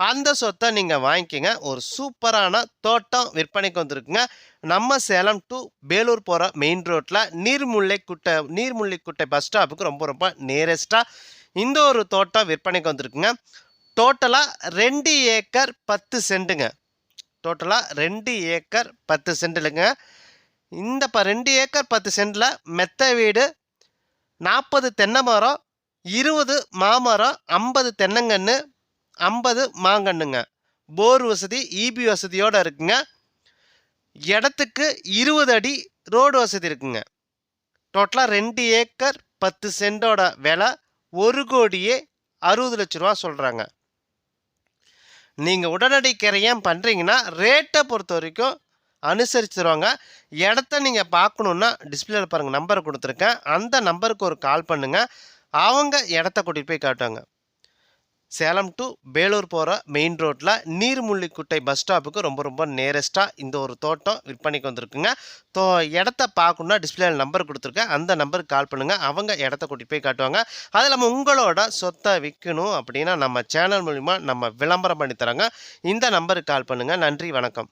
அந்த சொத்தை நீங்கள் வாங்கிக்கிங்க. ஒரு சூப்பரான தோட்டம் விற்பனைக்கு வந்துருக்குங்க. நம்ம சேலம் டு பேலூர் போகிற மெயின் ரோட்டில் நீர்முல்லை நீர்முல்லைக்குட்டை நீர்முல்லைக்குட்டை பஸ் ஸ்டாப்புக்கு ரொம்ப ரொம்ப நியரஸ்ட்டாக இந்த ஒரு தோட்டம் விற்பனைக்கு வந்திருக்குங்க. டோட்டலாக ரெண்டு ஏக்கர் பத்து சென்ட்டுங்க டோட்டலாக ரெண்டு ஏக்கர் பத்து சென்ட்டுலுங்க இந்த ப ரெண்டு ஏக்கர் பத்து சென்டில் மெத்த வீடு நாற்பது தென்னை மரம் இருபது மாமரம் ஐம்பது தென்னங்கன்று ஐம்பது மாங்கன்னுங்க. போர் வசதி இபி வசதியோடு இருக்குங்க. இடத்துக்கு இருபது அடி ரோடு வசதி இருக்குங்க. டோட்டலாக ரெண்டு ஏக்கர் பத்து சென்டோட விலை ஒரு கோடியே அறுபது லட்ச ரூபா சொல்கிறாங்க நீங்கள் உடனடி கிரையம் பண்ணுறீங்கன்னா ரேட்டை பொறுத்த வரைக்கும் அனுசரிச்சு தருவாங்க. இடத்த நீங்கள் பார்க்கணுன்னா டிஸ்பிளேல பாருங்கள் நம்பர் கொடுத்துருக்கேன். அந்த நம்பருக்கு ஒரு கால் பண்ணுங்கள் அவங்க இடத்த கூட்டிகிட்டு போய் காட்டுவாங்க. சேலம் டு பேலூர் போகிற மெயின் ரோட்டில் நீர்முள்ளிக்குட்டை பஸ் ஸ்டாப்புக்கு ரொம்ப ரொம்ப நேரஸ்ட்டாக இந்த ஒரு தோட்டம் விற்பனைக்கு வந்திருக்குங்க. தோ இடத்த பார்க்கணுன்னா டிஸ்பிளேல நம்பர் கொடுத்துருக்கேன். அந்த நம்பருக்கு கால் பண்ணுங்கள் அவங்க இடத்த கூட்டிகிட்டு போய் காட்டுவாங்க. அது இல்லாமல் உங்களோட சொத்தை விற்கணும் அப்படின்னா நம்ம சேனல் மூலிமா நம்ம விளம்பரம் பண்ணி தராங்க இந்த நம்பருக்கு கால் பண்ணுங்கள் நன்றி வணக்கம்.